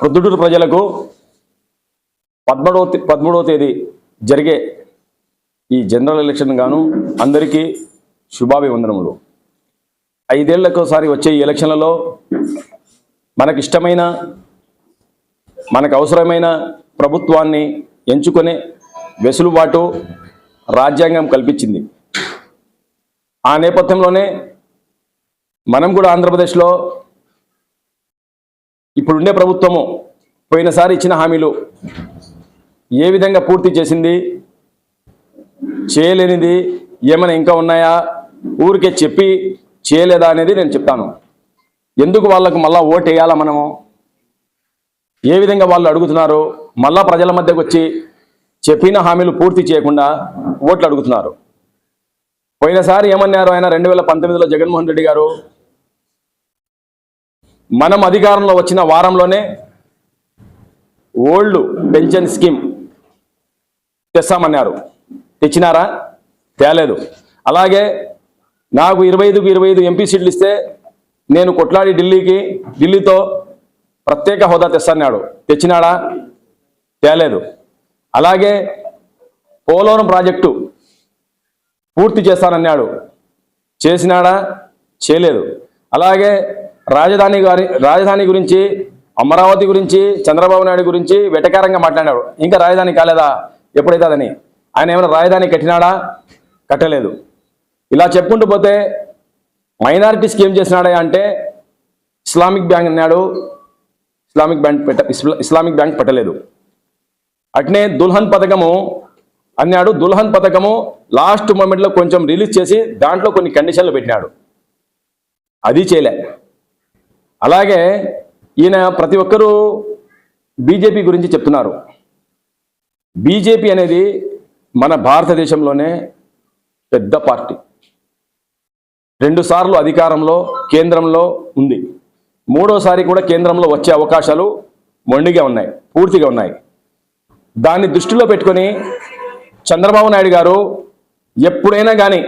ప్రొద్దుటూరు ప్రజలకు పదమూడవ పదమూడవ తేదీ జరిగే ఈ జనరల్ ఎలక్షన్ గాను అందరికీ శుభాభివందనములు. ఐదేళ్ళకోసారి వచ్చే ఈ ఎలక్షన్లలో మనకు ఇష్టమైన మనకు అవసరమైన ప్రభుత్వాన్ని ఎంచుకునే వెసులుబాటు రాజ్యాంగం కల్పించింది. ఆ నేపథ్యంలోనే మనం కూడా ఆంధ్రప్రదేశ్లో ఇప్పుడుండే ప్రభుత్వము పోయినసారి ఇచ్చిన హామీలు ఏ విధంగా పూర్తి చేసింది? చేయలేనిది ఏమైనా ఇంకా ఉన్నాయా? ఊరికే చెప్పి చేయలేదా అనేది నేను చెప్తాను. ఎందుకు వాళ్ళకు మళ్ళా ఓటు వేయాలా మనము? ఏ విధంగా వాళ్ళు అడుగుతున్నారు? మళ్ళా ప్రజల మధ్యకు వచ్చి చెప్పిన హామీలు పూర్తి చేయకుండా ఓట్లు అడుగుతున్నారు. పోయినసారి ఏమన్నారు ఆయన? రెండు వేల పంతొమ్మిదిలో జగన్మోహన్ రెడ్డి గారు మనం అధికారంలో వచ్చిన వారంలోనే ఓల్డ్ పెన్షన్ స్కీమ్ తెస్తామన్నారు. తెచ్చినారా? తేలేదు. అలాగే నాకు ఇరవై ఐదుకు ఇరవై ఐదు ఎంపీ సీట్లు ఇస్తే నేను కొట్లాడి ఢిల్లీకి ఢిల్లీతో ప్రత్యేక హోదా తెస్తాన్నాడు. తెచ్చినాడా? తేలేదు. అలాగే పోలవరం ప్రాజెక్టు పూర్తి చేస్తానన్నాడు. చేసినాడా? చేయలేదు. అలాగే రాజధాని గారి రాజధాని గురించి అమరావతి గురించి చంద్రబాబు నాయుడు గురించి వెటకారంగా మాట్లాడాడు. ఇంకా రాజధాని కాలేదా? ఎప్పుడైతుందని. ఆయన ఏమైనా రాజధాని కట్టినాడా? కట్టలేదు. ఇలా చెప్పుకుంటూ పోతే మైనారిటీస్కి ఏం చేసినాడా అంటే ఇస్లామిక్ బ్యాంక్ అన్నాడు. ఇస్లామిక్ బ్యాంక్ పెట్ట ఇస్లా- ఇస్లామిక్ బ్యాంక్ పెట్టలేదు. అట్నే దుల్హన్ పథకము అన్నాడు. దుల్హన్ పథకము లాస్ట్ మూమెంట్లో కొంచెం రిలీజ్ చేసి దాంట్లో కొన్ని కండిషన్లు పెట్టినాడు. అది చేయలే. అలాగే ఈయన ప్రతి ఒక్కరూ బీజేపీ గురించి చెప్తున్నారు. బీజేపీ అనేది మన భారతదేశంలోనే పెద్ద పార్టీ. రెండుసార్లు అధికారంలో కేంద్రంలో ఉంది. మూడోసారి కూడా కేంద్రంలో వచ్చే అవకాశాలు మొండిగా ఉన్నాయి పూర్తిగా ఉన్నాయి. దాన్ని దృష్టిలో పెట్టుకొని చంద్రబాబు నాయుడు గారు ఎప్పుడైనా కానీ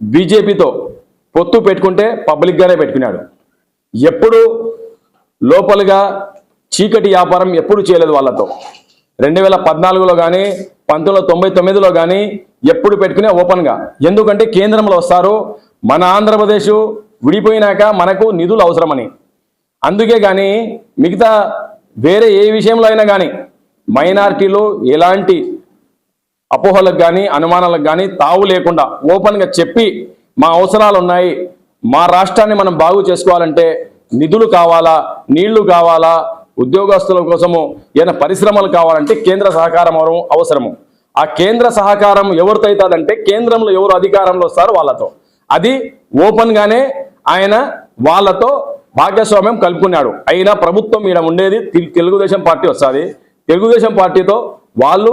బీజేపీతో పొత్తు పెట్టుకుంటే పబ్లిక్గానే పెట్టుకున్నాడు. ఎప్పుడు లోపలుగా చీకటి వ్యాపారం ఎప్పుడు చేయలేదు వాళ్ళతో. రెండు వేల పద్నాలుగులో కానీ పంతొమ్మిది వందల తొంభై తొమ్మిదిలో కానీ ఎప్పుడు పెట్టుకునే ఓపెన్గా. ఎందుకంటే కేంద్రంలో వస్తారు. మన ఆంధ్రప్రదేశ్ విడిపోయినాక మనకు నిధులు అవసరమని. అందుకే కానీ మిగతా వేరే ఏ విషయంలో అయినా కానీ మైనార్టీలు ఎలాంటి అపోహలకు కానీ అనుమానాలకు కానీ తావు లేకుండా ఓపెన్గా చెప్పి మా అవసరాలు ఉన్నాయి మా రాష్ట్రాన్ని మనం బాగు చేసుకోవాలంటే నిధులు కావాలా నీళ్ళు కావాలా ఉద్యోగస్తుల కోసము ఏదైనా పరిశ్రమలు కావాలంటే కేంద్ర సహకారం అవసరము. ఆ కేంద్ర సహకారం ఎవరితో అవుతుందంటే కేంద్రంలో ఎవరు అధికారంలో వస్తారో వాళ్ళతో. అది ఓపెన్గానే ఆయన వాళ్ళతో భాగస్వామ్యం కలుపుకున్నాడు. అయినా ప్రభుత్వం ఈడ ఉండేది తెలుగుదేశం పార్టీ వస్తుంది. తెలుగుదేశం పార్టీతో వాళ్ళు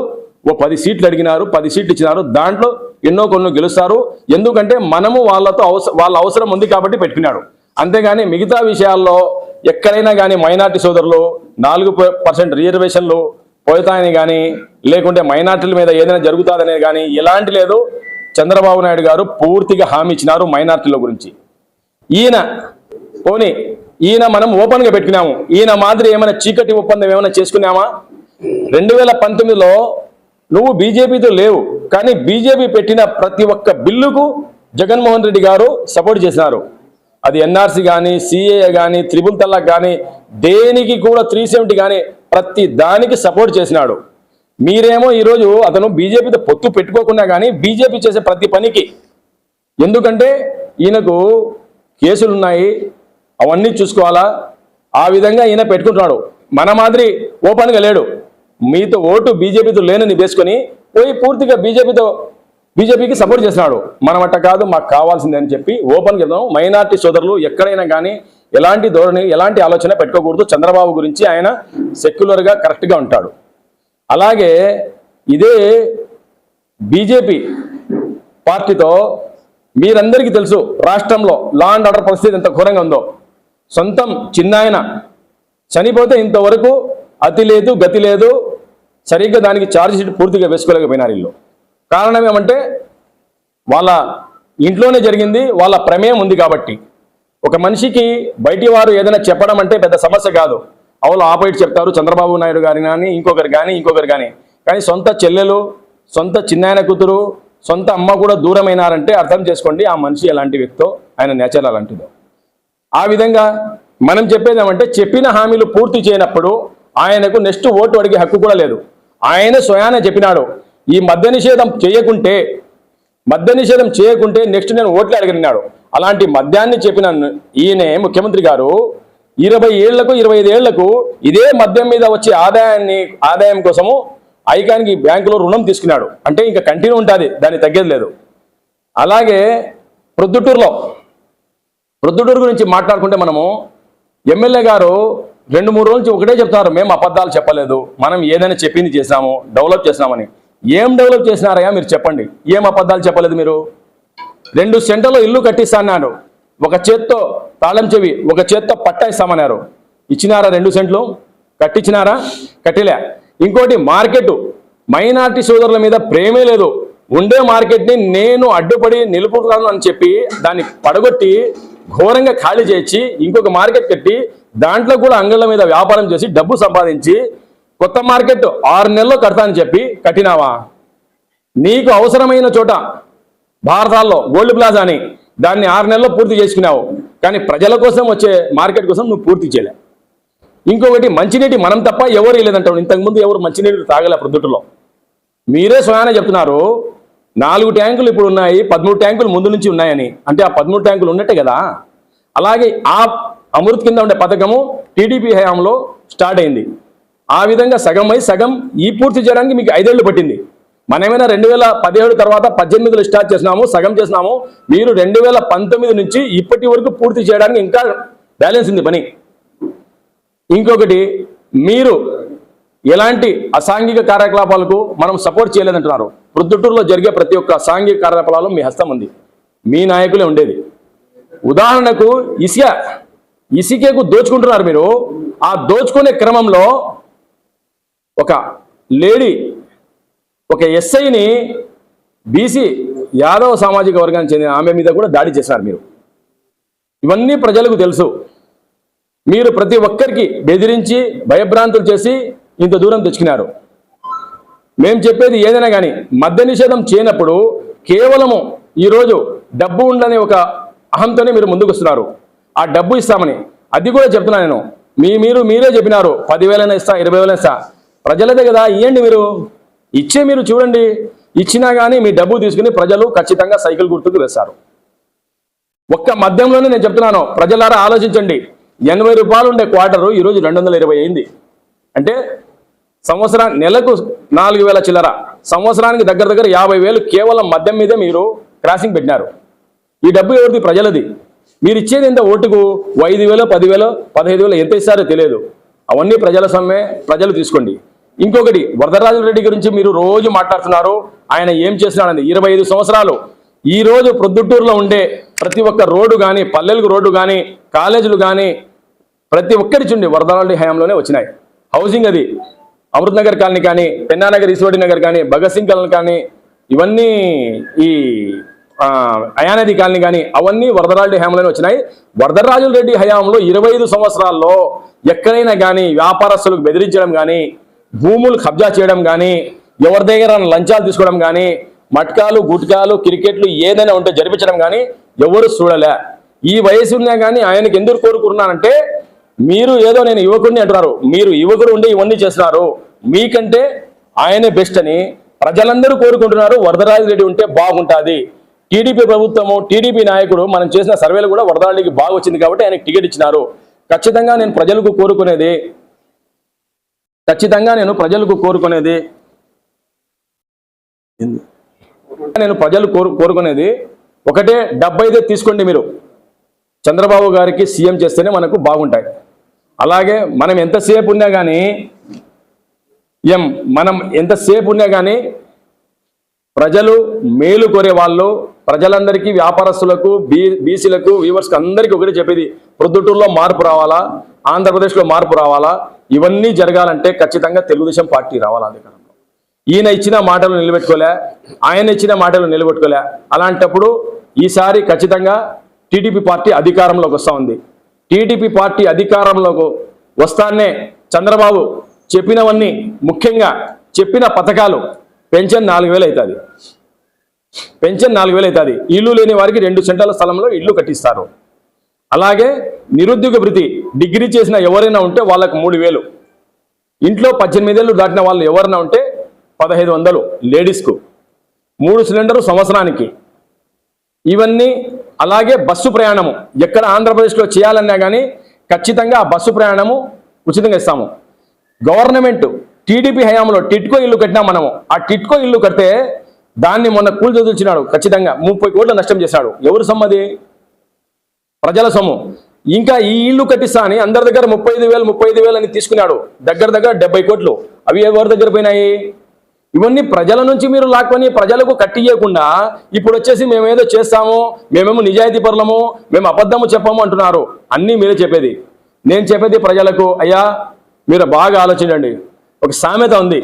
ఓ పది సీట్లు అడిగినారు పది సీట్లు ఇచ్చినారు. దాంట్లో ఎన్నో కొన్ని గెలుస్తారు. ఎందుకంటే మనము వాళ్ళతో వాళ్ళ అవసరం ఉంది కాబట్టి పెట్టుకున్నాడు. అంతేగాని మిగతా విషయాల్లో ఎక్కడైనా కానీ మైనార్టీ సోదరులు నాలుగు పర్సెంట్ రిజర్వేషన్లు పోతాయని కానీ లేకుంటే మైనార్టీల మీద ఏదైనా జరుగుతుందనేది కానీ ఎలాంటి లేదు. చంద్రబాబు నాయుడు గారు పూర్తిగా హామీ ఇచ్చినారు మైనార్టీల గురించి. ఈయన పోనీ ఈయన మనం ఓపెన్గా పెట్టుకున్నాము. ఈయన మాదిరి ఏమైనా చీకటి ఒప్పందం ఏమైనా చేసుకున్నామా? రెండు వేల పంతొమ్మిదిలో నువ్వు బీజేపీతో లేవు కానీ బీజేపీ పెట్టిన ప్రతి ఒక్క బిల్లుకు జగన్మోహన్ రెడ్డి గారు సపోర్ట్ చేసినారు. అది ఎన్ఆర్సీ కానీ సిఏఏ కానీ త్రిబుల్ తల్లాక్ కానీ దేనికి కూడా త్రీ సెవెంటీ కానీ ప్రతి దానికి సపోర్ట్ చేసినాడు. మీరేమో ఈరోజు అతను బీజేపీతో పొత్తు పెట్టుకోకుండా కానీ బీజేపీ చేసే ప్రతి పనికి ఎందుకంటే ఈయనకు కేసులు ఉన్నాయి అవన్నీ చూసుకోవాలా? ఆ విధంగా ఈయన పెట్టుకుంటున్నాడు. మన మాదిరి ఓపెన్గా లేడు. మీతో ఓటు బీజేపీతో లేనని వేసుకొని పోయి పూర్తిగా బీజేపీతో బీజేపీకి సపోర్ట్ చేస్తున్నాడు. మనం అట్ట కాదు మాకు కావాల్సిందే అని చెప్పి ఓపెన్గా చెప్తాం మైనార్టీ సోదరులు ఎక్కడైనా కానీ ఎలాంటి ధోరణి ఎలాంటి ఆలోచన పెట్టుకోకూడదు. చంద్రబాబు గురించి ఆయన సెక్యులర్గా కరెక్ట్గా ఉంటాడు. అలాగే ఇదే బీజేపీ పార్టీతో మీరందరికీ తెలుసు రాష్ట్రంలో లా అండ్ ఆర్డర్ పరిస్థితి ఎంత ఘోరంగా ఉందో. సొంతం చిన్నాయన చనిపోతే ఇంతవరకు అతి లేదు గతి లేదు సరిగ్గా దానికి ఛార్జ్ షీట్ పూర్తిగా వేసుకోలేకపోయినారు వీళ్ళు. కారణం ఏమంటే వాళ్ళ ఇంట్లోనే జరిగింది వాళ్ళ ప్రమేయం ఉంది కాబట్టి. ఒక మనిషికి బయటి వారు ఏదైనా చెప్పడం అంటే పెద్ద సమస్య కాదు. అవులు ఆపోయిట్ చెప్తారు చంద్రబాబు నాయుడు గారి కానీ ఇంకొకరు కానీ ఇంకొకరు కానీ. కానీ సొంత చెల్లెలు సొంత చిన్నాయన కూతురు సొంత అమ్మ కూడా దూరమైనారంటే అర్థం చేసుకోండి ఆ మనిషి ఎలాంటి వ్యక్తో ఆయన నేచర్ అలాంటిదో. ఆ విధంగా మనం చెప్పేది ఏమంటే చెప్పిన హామీలు పూర్తి చేయనప్పుడు ఆయనకు నెక్స్ట్ ఓటు అడిగే హక్కు కూడా లేదు. ఆయన స్వయాన చెప్పినాడు ఈ మద్య నిషేధం చేయకుంటే మద్య నిషేధం చేయకుంటే నెక్స్ట్ నేను ఓట్లు అడిగినాడు అలాంటి మద్యాన్ని చెప్పిన ఈయనే ముఖ్యమంత్రి గారు ఇరవై ఏళ్ళకు ఇరవై ఐదు ఏళ్ళకు ఇదే మద్యం మీద వచ్చే ఆదాయాన్ని ఆదాయం కోసము ఐకానికి బ్యాంకులో రుణం తీసుకున్నాడు. అంటే ఇంకా కంటిన్యూ ఉంటుంది దాన్ని తగ్గేది లేదు. అలాగే ప్రొద్దుటూరులో ప్రొద్దుటూరు గురించి మాట్లాడుకుంటే మనము ఎమ్మెల్యే గారు రెండు మూడు రోజుల నుంచి ఒకటే చెప్తారు మేము అబద్ధాలు చెప్పలేదు మనం ఏదైనా చెప్పింది చేసినాము డెవలప్ చేసినామని. ఏం డెవలప్ చేసినారయ్యా మీరు చెప్పండి ఏం అబద్ధాలు చెప్పలేదు మీరు? రెండు సెంటర్లో ఇల్లు కట్టిస్తాన్నారు ఒక చేత్తో తాళం చెవి ఒక చేత్తో పట్టా ఇస్తామన్నారు. ఇచ్చినారా రెండు సెంట్లు? కట్టించినారా కట్టిలే. ఇంకోటి మార్కెట్. మైనార్టీ సోదరుల మీద ప్రేమే లేదు. ఉండే మార్కెట్ని నేను అడ్డుపడి నిలుపుతాను అని చెప్పి దాన్ని పడగొట్టి ఘోరంగా ఖాళీ చేసి ఇంకొక మార్కెట్ కట్టి దాంట్లో కూడా అంగళ్ళ మీద వ్యాపారం చేసి డబ్బు సంపాదించి కొత్త మార్కెట్ ఆరు నెలల్లో కడతా అని చెప్పి కట్టినావా? నీకు అవసరమైన చోట భారతాల్లో గోల్డ్ ప్లాజా అని దాన్ని ఆరు నెలల్లో పూర్తి చేసుకున్నావు. కానీ ప్రజల కోసం వచ్చే మార్కెట్ కోసం నువ్వు పూర్తి చేయలే. ఇంకొకటి మంచినీటి మనం తప్ప ఎవరు లేదంటావు ఇంతకుముందు ఎవరు మంచినీటి తాగలే ప్రొద్దుట్లో మీరే స్వయాన చెప్తున్నారు నాలుగు ట్యాంకులు ఇప్పుడు ఉన్నాయి పదమూడు ట్యాంకులు ముందు నుంచి ఉన్నాయని. అంటే ఆ పదమూడు ట్యాంకులు ఉన్నట్టే కదా? అలాగే ఆ అమృత్ కింద ఉండే పథకము టీడీపీ హయాంలో స్టార్ట్ అయింది. ఆ విధంగా సగం అయి సగం ఈ పూర్తి చేయడానికి మీకు ఐదేళ్ళు పట్టింది. మనమేమైనా రెండు వేల పదిహేడు తర్వాత పద్దెనిమిదిలో స్టార్ట్ చేసినాము సగం చేసినాము మీరు రెండు వేల పంతొమ్మిది నుంచి ఇప్పటి వరకు పూర్తి చేయడానికి ఇంకా బ్యాలెన్స్ ఉంది పని. ఇంకొకటి మీరు ఎలాంటి అసాంఘిక కార్యకలాపాలకు మనం సపోర్ట్ చేయలేదంటున్నారు. ప్రొద్దుటూరులో జరిగే ప్రతి ఒక్క సాంఘిక కార్యకలాపాలు మీ హస్తం ఉంది. మీ నాయకులే ఉండేది. ఉదాహరణకు ఇసియా. ఇసుకకు దోచుకుంటున్నారు మీరు. ఆ దోచుకునే క్రమంలో ఒక లేడీ ఒక ఎస్ఐని బీసీ యాదవ సామాజిక వర్గానికి చెందిన ఆమె మీద కూడా దాడి చేశారు మీరు. ఇవన్నీ ప్రజలకు తెలుసు. మీరు ప్రతి ఒక్కరికి బెదిరించి భయభ్రాంతులు చేసి ఇంత దూరం తెచ్చుకున్నారు. మేము చెప్పేది ఏదైనా కానీ మద్య నిషేధం చేయనప్పుడు కేవలము ఈరోజు డబ్బు ఉండని ఒక అహంతోనే మీరు ముందుకు వస్తున్నారు ఆ డబ్బు ఇస్తామని. అది కూడా చెప్తున్నా నేను. మీ మీరు మీరే చెప్పినారు. పదివేలైనా ఇస్తా ఇరవై వేలైనా ఇస్తా. ప్రజలదే కదా ఇవ్వండి మీరు. ఇచ్చే మీరు చూడండి. ఇచ్చినా కానీ మీ డబ్బు తీసుకుని ప్రజలు ఖచ్చితంగా సైకిల్ గుర్తుకు వేస్తారు. ఒక్క మద్యంలోనే నేను చెప్తున్నాను. ప్రజలారా ఆలోచించండి. ఎనభై రూపాయలు ఉండే క్వార్టరు ఈరోజు రెండు వందల ఇరవై అయింది. అంటే సంవత్సరా నెలకు నాలుగు వేల చిల్లర. సంవత్సరానికి దగ్గర దగ్గర యాభై వేలు కేవలం మద్యం మీదే మీరు క్రాసింగ్ పెట్టినారు. ఈ డబ్బు ఎవరిది? ప్రజలది. మీరు ఇచ్చేది ఎంత ఓటుకు? ఐదు వేలు పదివేలు పదహైదు వేలు ఎంత ఇస్తారో తెలియదు. అవన్నీ ప్రజల సమ్మె ప్రజలు తీసుకోండి. ఇంకొకటి వరదరాజు రెడ్డి గురించి మీరు రోజు మాట్లాడుతున్నారు. ఆయన ఏం చేస్తున్నాడని. ఇరవై ఐదు సంవత్సరాలు. ఈ రోజు ప్రొద్దుటూరులో ఉండే ప్రతి ఒక్క రోడ్డు కానీ పల్లెలకు రోడ్డు కానీ కాలేజీలు కానీ ప్రతి ఒక్కరి చుండి వరదరాజు హయాంలోనే వచ్చినాయి. హౌసింగ్ అది. అమృత్ నగర్ కాలనీ కానీ పెన్నానగర్ ఈశ్వరి నగర్ కానీ భగత్ సింగ్ కాలనీ కానీ ఇవన్నీ ఈ అయానది కాలనీ కానీ అవన్నీ వరదరాజు హయాంలోనే వచ్చినాయి. వరదరాజుల రెడ్డి హయాంలో ఇరవై ఐదు సంవత్సరాల్లో ఎక్కడైనా కానీ వ్యాపారస్తులకు బెదిరించడం కానీ భూములు కబ్జా చేయడం కానీ ఎవరి దగ్గర లంచాలు తీసుకోవడం కానీ మట్కాలు గుట్కాలు క్రికెట్లు ఏదైనా ఉంటే జరిపించడం కానీ ఎవరు చూడలే. ఈ వయసు ఉన్నా కానీ ఆయనకి ఎందుకు కోరుకున్నానంటే మీరు ఏదో నేను యువకుడిని అంటున్నారు. మీరు యువకుడు ఉండి ఇవన్నీ చేస్తున్నారు. మీకంటే ఆయనే బెస్ట్ అని ప్రజలందరూ కోరుకుంటున్నారు. వరదరాజు రెడ్డి ఉంటే బాగుంటుంది. టీడీపీ ప్రభుత్వము టీడీపీ నాయకుడు మనం చేసిన సర్వేలు కూడా వరదరాజుకి బాగా వచ్చింది కాబట్టి ఆయనకు టికెట్ ఇచ్చినారు. ఖచ్చితంగా నేను ప్రజలకు కోరుకునేది ఖచ్చితంగా నేను ప్రజలకు కోరుకునేది నేను ప్రజలు కోరు కోరుకునేది ఒకటే డెబ్బై తీసుకోండి మీరు. చంద్రబాబు గారికి సీఎం చేస్తేనే మనకు బాగుంటాయి. అలాగే మనం ఎంతసేపు ఉన్నా కానీ ఎం మనం ఎంతసేపు ఉన్నా కానీ ప్రజలు మేలు కోరే వాళ్ళు ప్రజలందరికీ వ్యాపారస్తులకు బీ బీసీలకు వ్యూవర్స్కి అందరికీ ఒకటి చెప్పేది. ప్రొద్దుటూరులో మార్పు రావాలా? ఆంధ్రప్రదేశ్లో మార్పు రావాలా? ఇవన్నీ జరగాలంటే ఖచ్చితంగా తెలుగుదేశం పార్టీ రావాలా అధికారంలో. ఈయన ఇచ్చిన మాటలు నిలబెట్టుకోలే ఆయన ఇచ్చిన మాటలు నిలబెట్టుకోలే. అలాంటప్పుడు ఈసారి ఖచ్చితంగా టీడీపీ పార్టీ అధికారంలోకి వస్తూ ఉంది. టీడీపీ పార్టీ అధికారంలోకి వస్తానే చంద్రబాబు చెప్పినవన్నీ ముఖ్యంగా చెప్పిన పథకాలు పెన్షన్ నాలుగు వేలు అవుతుంది. పెన్షన్ నాలుగు వేలు అవుతుంది. ఇల్లు లేని వారికి రెండు సెంటర్ల స్థలంలో ఇల్లు కట్టిస్తారు. అలాగే నిరుద్యోగ భృతి డిగ్రీ చేసిన ఎవరైనా ఉంటే వాళ్ళకు మూడు వేలు. ఇంట్లో పద్దెనిమిదేళ్ళు దాటిన వాళ్ళు ఎవరైనా ఉంటే పదహైదు వందలు లేడీస్కు. మూడు సిలిండరు సంవత్సరానికి. ఇవన్నీ అలాగే బస్సు ప్రయాణము. ఎక్కడ ఆంధ్రప్రదేశ్లో చేయాలన్నా కానీ ఖచ్చితంగా ఆ బస్సు ప్రయాణము ఉచితంగా ఇస్తాము. గవర్నమెంట్ టీడీపీ హయాంలో టిట్కో ఇల్లు కట్టినాం మనము. ఆ టిట్కో ఇల్లు కడితే దాన్ని మొన్న కూలి చదువుచినాడు ఖచ్చితంగా. ముప్పై కోట్ల నష్టం చేశాడు. ఎవరు సమ్మది? ప్రజల సొమ్ము. ఇంకా ఈ ఇల్లు కట్టిస్తా అని అందరి దగ్గర ముప్పై ఐదు వేలు ముప్పై ఐదు వేలు అని తీసుకున్నాడు. దగ్గర దగ్గర డెబ్బై కోట్లు. అవి ఎవరి దగ్గర పోయినాయి? ఇవన్నీ ప్రజల నుంచి మీరు లాక్కొని ప్రజలకు కట్టియకుండా ఇప్పుడు వచ్చేసి మేమేదో చేస్తాము మేమేమో నిజాయితీ పరులము మేము అబద్ధము చెప్పము అంటున్నారు. అన్నీ మీరే చెప్పేది. నేను చెప్పేది ప్రజలకు అయ్యా మీరు బాగా ఆలోచించండి. ఒక సామెత ఉంది.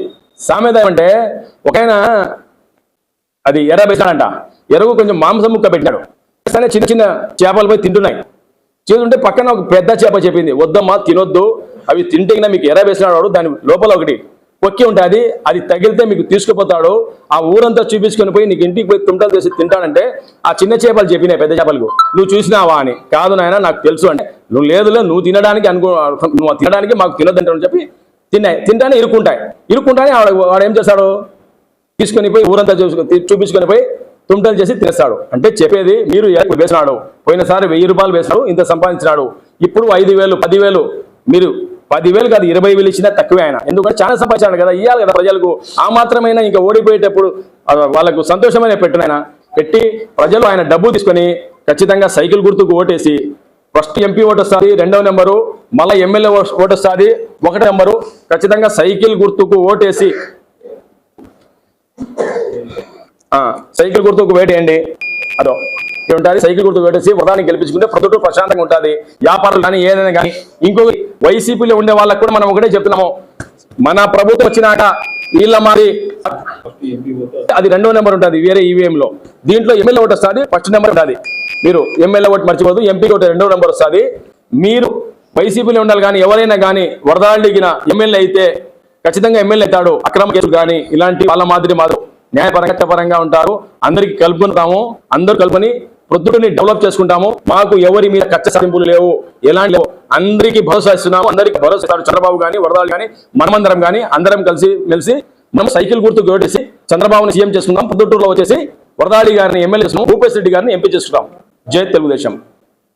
సామెత ఏమంటే ఒక ఆయన అది ఎర్ర పెట్టాడంట ఎరువు కొంచెం మాంసం ముక్క పెట్టాడు సరే చిన్న చిన్న చేపలు పోయి తింటున్నాయి. చేస్తుంటే పక్కన ఒక పెద్ద చేప చెప్పింది. వద్దమ్మా తినొద్దు. అవి తింటే మీకు ఎర్ర వేసినాడు దాని లోపల ఒకటి పొక్కి ఉంటుంది. అది తగిలితే మీకు తీసుకుపోతాడు. ఆ ఊరంతా చూపించుకొని పోయి నీకు ఇంటికి పోయి తుంటలు చేసి తింటాడంటే ఆ చిన్న చేపలు చెప్పినాయి పెద్ద చేపలకు. నువ్వు చూసినావా అని. కాదు నాయన నాకు తెలుసు అంటే నువ్వు లేదులే నువ్వు తినడానికి అనుకో నువ్వు తినడానికి మాకు తినొద్దంటావు చెప్పి తిన్నాయి. తింటానే ఇరుక్కుంటాయి. ఇరుక్కుంటానే ఆవిడ వాడు ఏం చేస్తాడు? తీసుకొని పోయి ఊరంతా చూసుకొని చూపించుకొని పోయి తుంటలు చేసి తినేస్తాడు. అంటే చెప్పేది మీరు వేసినాడు? పోయినసారి వెయ్యి రూపాయలు వేసినాడు ఇంత సంపాదించినాడు. ఇప్పుడు ఐదు వేలు పదివేలు. మీరు పదివేలు కాదు ఇరవై వేలు ఇచ్చినా తక్కువే ఆయన. ఎందుకంటే చాలా సంపాదించాడు కదా ఇవ్వాలి కదా ప్రజలకు. ఆ మాత్రమైనా ఇంకా ఓడిపోయేటప్పుడు వాళ్ళకు సంతోషమైన పెట్టిన ఆయన. పెట్టి ప్రజలు ఆయన డబ్బు తీసుకొని ఖచ్చితంగా సైకిల్ గుర్తుకు ఓటేసి ఫస్ట్ ఎంపీ ఓటు వస్తుంది రెండవ నెంబరు. మళ్ళీ ఎమ్మెల్యే ఓటు వస్తుంది ఒకటి నెంబరు. ఖచ్చితంగా సైకిల్ గుర్తుకు ఓటేసి సైకిల్ గుర్తుకు వేటేయండి. అదో. ఉంటుంది సైకిల్ గుర్తుకు వేటేసి వ్రతాన్ని గెలిపించుకుంటే ప్రతి ప్రశాంతంగా ఉంటుంది. వ్యాపారులు కానీ ఏదైనా కానీ. ఇంకొకటి వైసీపీలో ఉండే వాళ్ళకు కూడా మనం ఒకటే చెప్తున్నాము. మన ప్రభుత్వం వచ్చినాక వీళ్ళ మాది అది రెండో నెంబర్ ఉంటుంది వేరే ఈవీఎం లో. దీంట్లో ఎమ్మెల్యే ఓటు వస్తుంది ఫస్ట్ నెంబర్ ఉంటుంది. మీరు ఎమ్మెల్యే ఓటు మర్చిపోదు ఎంపీ ఓటు రెండో నెంబర్ వస్తుంది. మీరు వైసీపీలో ఉండాలి కానీ ఎవరైనా కానీ వరదాడిగిన ఎమ్మెల్యే అయితే ఖచ్చితంగా ఎమ్మెల్యే అవుతాడు. అక్రమ కేసులు కానీ ఇలాంటి వాళ్ళ మాదిరి మాదిరి న్యాయపరంగా పరంగా ఉంటారు. అందరికి కలుపుకుంటాము. అందరూ కలుపుని ప్రొద్దుని డెవలప్ చేసుకుంటాము. మాకు ఎవరి మీద కచ్చ సాధింపులు లేవు. ఎలాంటి లేవు. అందరికీ భరోసా ఇస్తున్నాము. అందరికి భరోసా ఇస్తారు. చంద్రబాబు కానీ వరదాలు కానీ మనమందరం కానీ అందరం కలిసి మెలిసి మనం సైకిల్ గుర్తు ఓటేసి చంద్రబాబుని సీఎం చేసుకుందాం. పొద్దుటూరులో వచ్చేసి వరదాడి గారిని ఎమ్మెల్యే చేసుకున్నాం భూపేశ్ రెడ్డి గారిని ఎంపీ చేసుకుంటాం జై తెలుగుదేశం.